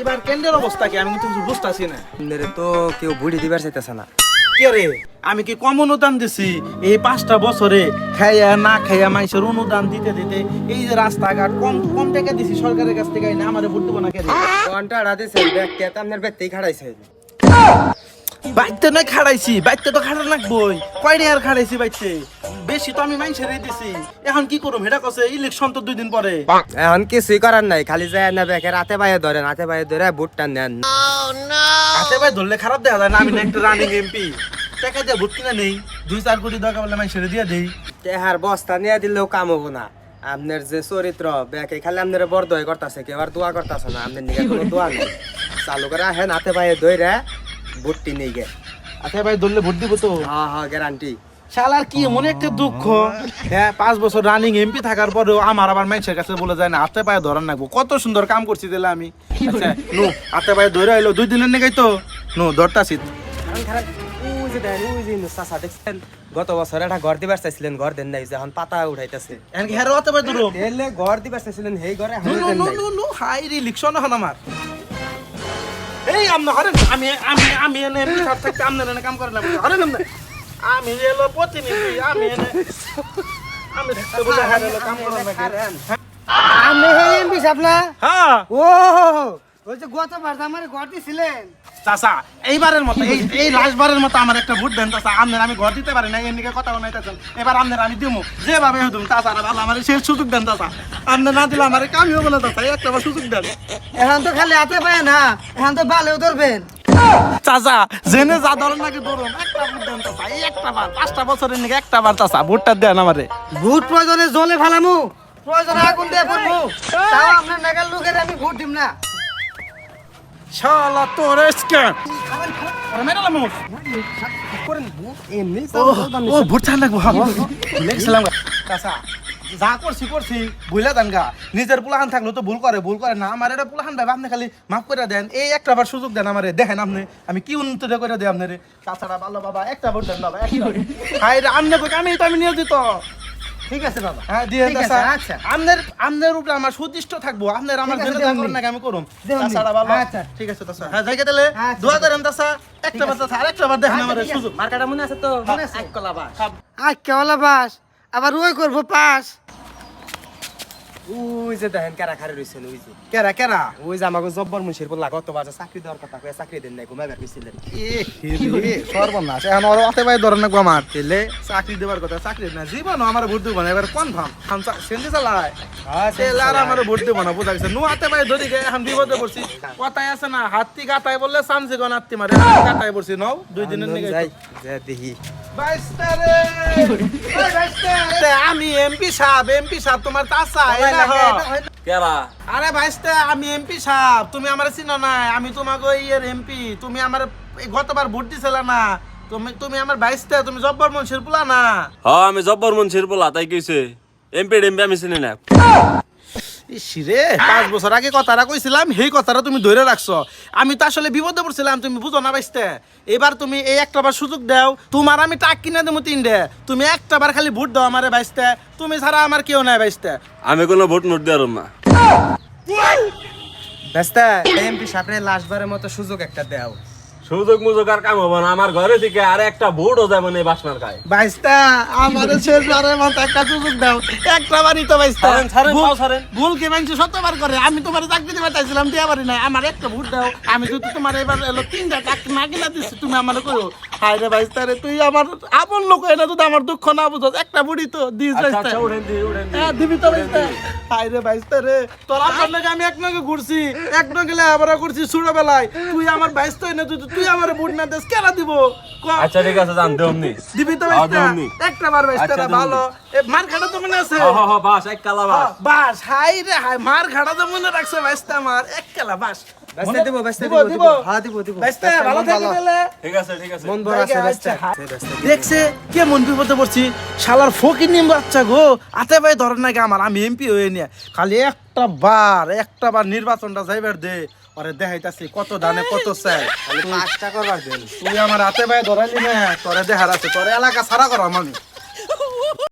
এবার কেন্দ্রের অবস্থা কি? আমি কিন্তু কিছু বুঝতেছি না। তো কেউ বুড়ি দিবার চাইতেছে না। কে রে? আমি কি কম অনুদান দিছি? এই পাঁচটা বছরে খাইয়া না খাইয়া মানুষের অনুদান দিতে দিতে এই যে রাস্তাঘাট কম কম টাকা দিছি সরকারের কাছ থেকে না আমারে ভোট দেবো না কে রে? ঘন্টাটা ব্যাগকে আপনার ব্যাগতেই খাড়াইছে। বাইতে নয় খাড়াইছি। বাইতে তো খাড়া লাগবই। কয়টা আর খাড়াইছি বাইতে বেশি তো আমি মানুষের দিছি এখন কি করুম? হেটা কছে ইলেকশন তো দুই দিন পরে। এখন কিছুই করার নাই খালি যায় না ব্যাগে রাতে বাইরে ধরেন হাতে বাইরে ধরে বুটটা নেন হাতে ভাই ধরলে খারাপ দেখা যায় না আমি না একটা রানিং এমপি টাকা দিয়ে ভোট কিনা নেই দুই চার কোটি টাকা বলে মানুষের দিয়ে দেই। তেহার বস্তা নিয়ে দিলেও কাম হব না। আপনার যে চরিত্র ব্যাগে খালি আপনার বড় দয় করতেছে কেউ আর দোয়া করতেছে না আপনার নিকে কোনো দোয়া নেই। চালু করে আহেন হাতে বাইরে ধরে বুটটি নিয়ে গে। হাতে ভাই ধরলে ভোট দিব তো। হ্যাঁ হ্যাঁ গ্যারান্টি শালার কি এমন একটা দুঃখ? হ্যাঁ পাঁচ বছর রানিং এমপি থাকার পরেও আমার আবার মানুষের কাছে বলে যায় না হাতে পায়ে ধরার নাকবো। কত সুন্দর কাম করছি দিলে আমি। আচ্ছা নু হাতে পায়ে ধরে আইলো দুই দিনের নেগাই তো। নু ধরতাছি। গত বছর একটা ঘর দিবার চাইছিলেন ঘর দেন নাই যে এখন পাতা উঠাইতেছে। এনকি হ্যাঁ এলে ঘর দিবার চাইছিলেন সেই ঘরে নু দেন নু নাই। নু নু হাই রে লিখছন হন আমার। এই আমনা হরেন আমি আমি আমি এনে থাকতে কাম করে না হরেন আমনে। আমি এলো প্রতিনিধি আমি আমি হ্যাঁ এলো কাম করে না আমি এমপি সাহেব না? হ্যাঁ। ও ওই যে গতবার যে আমার ঘর দিছিলেন। চাচা এইবারের মতো এই এই লাস্টবারের মতো আমার একটা ভোট দেন চাচা। আপনার আমি ঘর দিতে পারি না এর নিকে কথা বানাইতেছেন এবার আপনার আমি দিমু। যেভাবে হতুম চাচা ভালো আমার সেই সুযোগ দেন চাচা। আপনার না দিলে আমার কামই হবে না চাচা। একটা বার সুযোগ দেন। এখন তো খালি হাতে পায় না এখন তো বালেও ধরবেন। চাচা জেনে যা ধরেন নাকি ধরুন। একটা ভোট দেন চাচা এই একটা বার পাঁচটা বছরের নিকে একটা বার চাচা ভোটটা দেন আমারে। ভোট প্রয়োজনে জলে ফেলামু। প্রয়োজনে আগুন দিয়ে পড়ব তাও আপনার নাগাল লোকের আমি ভোট দিব না। শালা তোর মেরালাম ও ও ভোট চান লাগবো। চাচা যা করছি করছি বুঝলে দেন গা। নিজের পুলাহান থাকল তো ভুল করে ভুল করে না। আমার এটা পুলাহান ভাই আপনি খালি মাফ করে দেন। এই একটা বার সুযোগ দেন আমারে দেখেন আপনি আমি কি উন্নতি করে দিই আপনারে। তাছাড়া ভালো বাবা একটা ভোট দেন বাবা একটা কই আমি তো আমি নিয়ে দিত ঠিক আছে বাবা। হ্যাঁ দিয়ে আছে, আচ্ছা। উপরে আমার সুদিষ্ট থাকব। আপনার আমার জন্য যা দেবনি। আমি করুম। তাছাড়া আচ্ছা। ঠিক আছে তাছা হ্যাঁ জায়গা আচ্ছা। দোয়া করেন তাছা একটা বার তাছা আরেকটা বার দেখেন আচ্ছা, আমার সুযোগ। মার্কাটা মনে আছে তো? মনে আছে। এক কলা বাস। আজ কেওয়ালা বাস। আবার ওই করব পাস। ওই যে দেখেন কারা খারে রইছেন ওই যে। কেরা কেরা? ওই যে আমাকে জব্বর মুন্সির বললা গত বাজে চাকরি দেওয়ার কথা কয়ে চাকরি দেন নাই ঘুমাইবার গেছিলেন এ সর্বনাশ। এখন ওর অতে ভাই ধরেন গো আমার তেলে চাকরি দেবার কথা চাকরি না জীবন আমার ভোট দেবো না এবার কনফার্ম খান সেন্দি চালায়। তেলে আর আমার ভোট দেবো না বোঝা গেছে। নু হাতে ভাই ধরি গে এখন বিপদে পড়ছি। কথায় আছে না হাতি গাতায় বললে সামসে গন হাতি মারে গাতায় পড়ছি নও দুই দিনের নিগে যাই দেখি। আমি এমপি সাহেব এমপি সাহেব তোমার তাসা। কেরা আরে ভাইস্তে আমি এমপি সাহেব তুমি আমার চিনো না আমি তোমাকে ইয়ের এমপি তুমি আমার এই গতবার ভোট দিছিলে না তুমি তুমি আমার ভাইস্তে তুমি জব্বর মনসির পোলা না। হ আমি জব্বর মনসির বলা তাই কইছে। এমপি এমপি আমি চিনি না। ইসিরে পাঁচ বছর আগে কথাটা কইছিলাম সেই কথাটা তুমি ধরে রাখছো। আমি তো আসলে বিপদে পড়ছিলাম তুমি বুঝো না বাইসতে। এবার তুমি এই একটা বার সুযোগ দাও তোমার আমি টাক কিনে দেবো তিনটে। তুমি একটা বার খালি ভোট দাও আমারে বাইসতে তুমি ছাড়া আমার কেউ নাই বাইসতে। আমি কোনো ভোট নোট দেওয়ার না। ব্যস্ত এমপি সাপড়ে লাস্টবারের মতো সুযোগ একটা দেও। সুযোগ মুযোগ আর কাম হব না। আমার ঘরে থেকে আর একটা ভোটও যাবে না বাসনার খায় বাইস্তা আমার শেষ বারের মতো একটা সুযোগ দাও। একটা বারই তো বাইস্তা। ভুল-। ভুল কি মানছি? শতবার করে। আমি তোমার চাকরি দিতে চাইছিলাম দিয়ে পারি না আমার একটা ভোট দাও। আমি যদি তোমার এবার এলো তিনটা চাকরি না গেলা দিচ্ছি তুমি আমার করো হায় রে বাইসটা রে তুই আমার আপন লোক এটা যদি আমার দুঃখ না বুঝো একটা বুড়ি তো দিস আচ্ছা বাইসটা আচ্ছা উড়েন দি উড়েন দি। হ্যাঁ দিবি তো হায় রে রে তোর আপনার নাকি আমি এক নগে ঘুরছি এক নগে আবার করছি ছোটবেলায়। তুই আমার তো না তুই তুই আমার না দেশ কেন দিব? আচ্ছা ঠিক আছে জান দিবি তো হ্যাঁ, দেউনি। একটা বার বাইশটা আচ্ছা, ভালো। এ মার খাটা তো মনে আছে? হ হ হ বাস এক কালা বাস। বাস হাই রে হাই মার খাটা তো মনে রাখছে বাইশটা মার এক কেলা বাস। ব্যস্ত দিব ব্যস্ত দিব, দিব হ্যাঁ দিব দিব। ব্যস্ত, ভালো তাহলে। ঠিক আছে ঠিক আছে। বড় আছে ব্যস্ত দেখছে কেমন বিপদে পড়ছি। শালার ফকির নিম বাচ্চা গো। আতে ভাই ধরেন নাকি আমার আমি এমপি হয়ে নিয়ে। খালি একটা বার একটা বার নির্বাচনটা যাইবার দে। আরে দেখাইতাছি কত দানে কত চাই। খালি পাঁচটা করবার তুই আমার হাতে ভাই ধরালি না তোরে দেখার আছে। তোরে এলাকা সারা কর আমি।